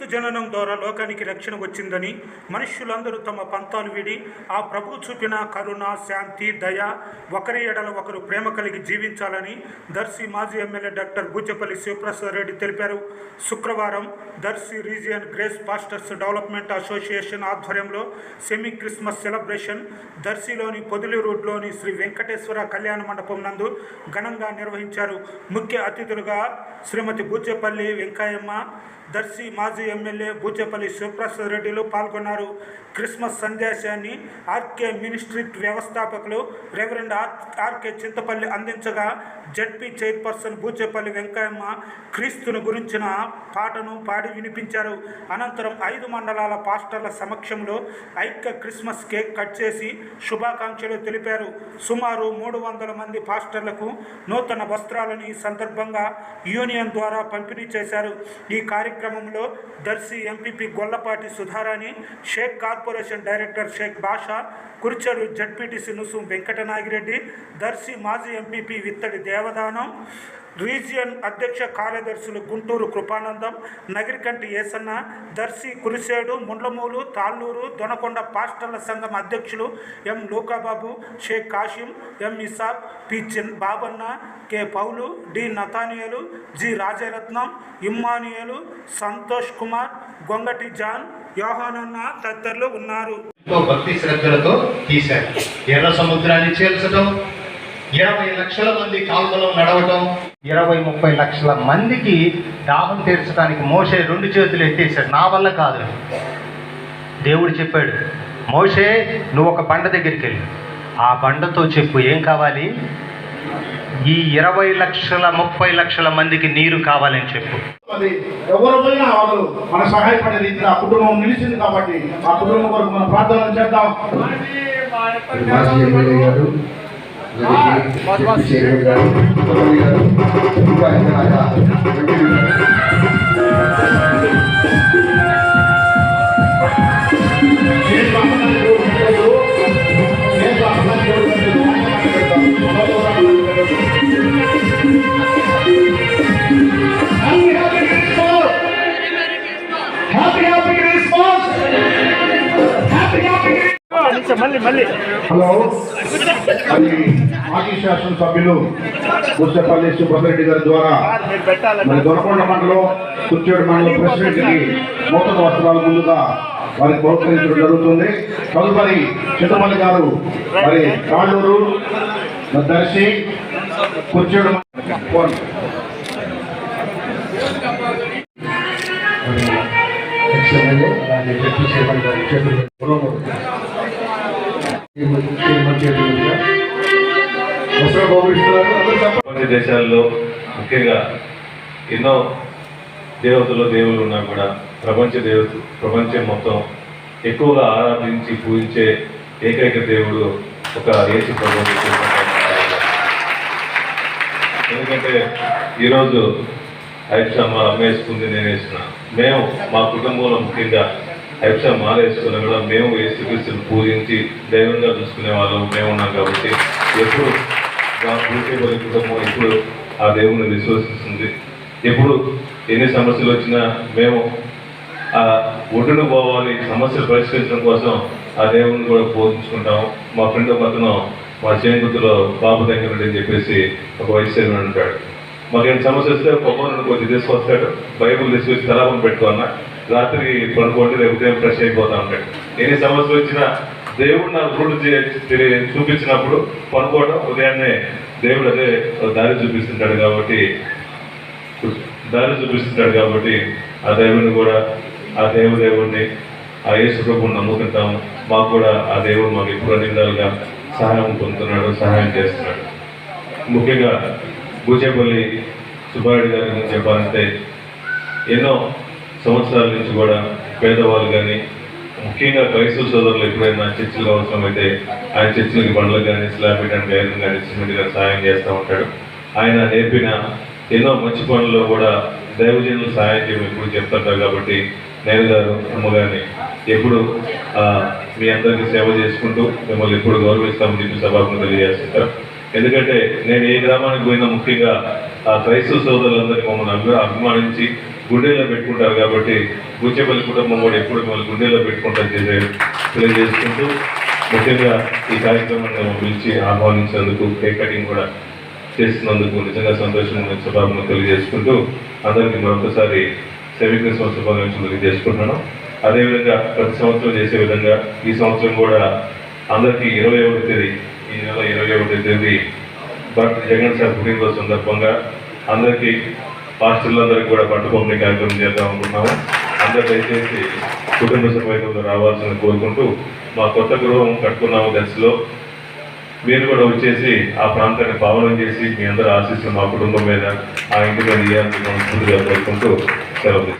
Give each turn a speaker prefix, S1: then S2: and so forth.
S1: క్రీస్తు జననం ద్వారా లోకానికి రక్షణ వచ్చిందని మనుష్యులందరూ తమ పంతాలు విడి ఆ ప్రభు చూపిన కరుణ శాంతి దయ ఒకరి ఎడల ఒకరు ప్రేమ కలిగి జీవించాలని దర్శి మాజీ ఎమ్మెల్యే డాక్టర్ బూచపల్లి శివప్రసాద్ రెడ్డి తెలిపారు. శుక్రవారం Darsi region Grace pastors development association ఆధ్వర్యంలో సెమీ క్రిస్మస్ సెలబ్రేషన్ దర్శిలోని పొదిలి రోడ్లోని శ్రీ వెంకటేశ్వర కళ్యాణ మండపం నందు ఘనంగా నిర్వహించారు. ముఖ్య అతిథులుగా శ్రీమతి బూచేపల్లి వెంకయ్యమ్మ దర్శి మాజీ ఎమ్మెల్యే బూచేపల్లి శివప్రసాద్ రెడ్డిలు పాల్గొన్నారు. క్రిస్మస్ సందేశాన్ని ఆర్కే మినిస్ట్రీట్ వ్యవస్థాపకులు రెవరెండ్ ఆర్ ఆర్కే చింతపల్లి అందించగా జడ్పీ చైర్పర్సన్ బూచేపల్లి వెంకయ్యమ్మ క్రీస్తును గురించిన పాటను పాడి వినిపించారు. అనంతరం ఐదు మండలాల పాస్టర్ల సమక్షంలో ఐక్య క్రిస్మస్ కేక్ కట్ చేసి శుభాకాంక్షలు తెలిపారు. సుమారు మూడు వందల మంది పాస్టర్లకు నూతన వస్త్రాలను ఈ సందర్భంగా యూనియన్ ద్వారా పంపిణీ చేశారు. ఈ కార్యక్రమంలో Darsi MPP Gollapati Sudharani Shaik corporation director Shaik Basha కుర్చరు ZPTC నుసు వెంకటనాగిరెడ్డి దర్శి మాజీ ఎంపీపీ విత్తడి దేవదానం రీజియన్ అధ్యక్ష కార్యదర్శులు గుంటూరు కృపానందం నగిరికంటి ఏసన్న దర్శి కురిసేడు ముండ్లమూలు తాళ్ళూరు దొనకొండ పాస్టర్ల సంఘం అధ్యక్షులు M Lukababu Sheikh Kasim M ఇసాబ్ P Chin Babanna K Paul D Nathaniel G Rajaratnam Emmanuel Santosh Kumar Gongati John Yohananna తదితరులు ఉన్నారు.
S2: భక్తి శ్రద్ధలతో తీశారు. ఎర్ర సముద్రాన్ని చేర్చడం ఇరవై లక్షల మంది కాల్వలో నడవటం ఇరవై ముప్పై లక్షల మందికి దాహం తీర్చడానికి మోసే రెండు చేతులు ఎత్తేసాడు నా వల్ల కాదు దేవుడు చెప్పాడు మోషే నువ్వు ఒక బండ దగ్గరికి వెళ్ళి. ఆ బండతో చెప్పు ఏం కావాలి? ఈ ఇరవై లక్షల ముప్పై లక్షల మందికి నీరు కావాలని చెప్పు.
S3: అది ఎవరు పోయినా వాళ్ళు మన సహాయపడే రీతిలో ఆ కుటుంబం నిలిచింది కాబట్టి ఆ కుటుంబం కొరకు మనం ప్రార్థన చేద్దాం.
S4: మాజీ ఎమ్మెల్యే గారు
S3: హలో. అది మాజీ శాసనసభ్యులు పుస్తపల్లి సుబ్రహ్మరెడ్డి గారి ద్వారా మరి దొరకొండ మండలం కుర్చేడు మండలం ప్రెసిడెంట్కి నూతన వస్త్రాలు ముందుగా వారికి బహుకరించడం జరుగుతుంది. తదుపరి చింతమల్లి గారు మరి కాళ్ళూరు దర్శి కుర్చేడు ఫోన్
S4: మరి ఎక్స్ ఎమ్మెల్యే అలాగే డిప్యూటీ చైర్మన్ గారు చేతులు పొలంలో చైర్మన్ చైర్మన్ చేతులు మీదుగా వస్త్రాలు బహుకరిస్తున్నారు అందరూ చెప్పండి.
S5: ప్రపంచ దేశాల్లో ముఖ్యంగా ఎన్నో దేవతలు దేవుళ్ళు ఉన్నా కూడా ప్రపంచ దేవత ప్రపంచం మొత్తం ఎక్కువగా ఆరాధించి పూజించే ఏకైక దేవుడు ఒక ఏసు ప్రభు ఎందుకంటే ఈరోజు ఐదు మా అమ్మ నేను వేసిన మేము మా కుటుంబంలో ముఖ్యంగా ఐప్సా మాల వేసుకున్నా కూడా మేము యేసుక్రీస్తుని పూజించి దైవంగా చూసుకునే వాళ్ళం మేము ఉన్నాం కాబట్టి ఎప్పుడు మా పూర్తి కుటుంబం ఇప్పుడు ఆ దేవుని విశ్వసిస్తుంది. ఎప్పుడు ఎన్ని సమస్యలు వచ్చినా మేము ఆ ఒడ్డును పోవాలి సమస్యలు పరిష్కరించడం కోసం ఆ దేవుని కూడా పూజించుకుంటాం మా ఫ్రెండ్ ఒక మా చేనుగుర్తులో బాబు దగ్గర అని చెప్పేసి ఒక వయసు మాకు మాకేం సమస్య వస్తే కొబ్బరి కొంచెం తీసుకొస్తాడు. బైబుల్ తీసుకొచ్చి తలాపం పెట్టుకున్నా రాత్రి పడుకోండి రేపు ఉదయం ఫ్రెష్ అయిపోతా ఉంటాడు. ఎన్ని సమస్యలు వచ్చినా దేవుడు నాకు రూట్ చూపించినప్పుడు పడుకోవడం ఉదయాన్నే దేవుడు అదే దారి చూపిస్తుంటాడు కాబట్టి దారి చూపిస్తుంటాడు కాబట్టి ఆ దేవుని కూడా ఆ దేవదేవుడిని ఆ యేసు ప్రభుని నమ్ముకుంటాము. మాకు కూడా ఆ దేవుడు మాకు ఎప్పుడు అన్ని విధాలుగా సహాయం పొందుతున్నాడు సహాయం చేస్తున్నాడు. ముఖ్యంగా బూచేపల్లి సుబ్బారెడ్డి గారి గురించి చెప్పాలంటే ఎన్నో సంవత్సరాల నుంచి కూడా పేదవాళ్ళు కానీ ముఖ్యంగా క్రైస్తవ సోదరులు ఎప్పుడైనా చర్చిలు అవసరమైతే ఆయన చర్చిలకి బండ్లకు కానీ స్లాబ్ వేయడానికి ఐరన్ కానీ సిమెంట్గా సహాయం చేస్తూ ఉంటాడు. ఆయన నేర్పిన ఎన్నో మంచి పనుల్లో కూడా దైవజనులు సహాయం చేయడం ఎప్పుడు చెప్తుంటారు కాబట్టి నేను గారు అమ్మగారిని ఎప్పుడు మీ అందరికీ సేవ చేసుకుంటూ మిమ్మల్ని ఎప్పుడు గౌరవిస్తామని చెప్పి సభకు తెలియజేస్తుంటారు. ఎందుకంటే నేను ఏ గ్రామానికి పోయినా ముఖ్యంగా ఆ క్రైస్తవ సోదరులందరినీ మమ్మల్ని అభిమానించి గుండెల్లో పెట్టుకుంటారు కాబట్టి గుచ్చేపల్లి కుటుంబం కూడా ఎప్పుడు మిమ్మల్ని గుండెల్లో పెట్టుకుంటారు చేసే తెలియజేసుకుంటూ ముఖ్యంగా ఈ కార్యక్రమాన్ని మేము పిలిచి ఆహ్వానించినందుకు కేక్ కటింగ్ కూడా చేస్తున్నందుకు నిజంగా సంతోషంగా శుభాకాంక్షలు తెలియజేసుకుంటూ అందరికీ మరొకసారి సెమీ క్రిస్మస్ శుభాకాంక్షలు తెలియజేసుకుంటున్నాను. అదేవిధంగా ప్రతి సంవత్సరం చేసే విధంగా ఈ సంవత్సరం కూడా అందరికీ ఇరవై ఒకటి తేదీ ఈ నెల ఇరవై ఒకటి తేదీ భర్త జగన్ సార్ పుట్టినరోజు సందర్భంగా అందరికీ పాస్టర్లందరికీ కూడా పట్టు కార్యక్రమం చేద్దాం అనుకుంటున్నాము. అందరూ దయచేసి కుటుంబ సభ్యులు రావాల్సిన కోరుకుంటూ మా కొత్త గృహం కట్టుకున్నాము దశలో మీరు కూడా వచ్చేసి ఆ ప్రాంతాన్ని పావనం చేసి మీ అందరూ ఆశిస్తున్న మా కుటుంబం మీద ఆ ఇంటి మీద ఇవ్వాలని కోరుకుంటూ సెలవు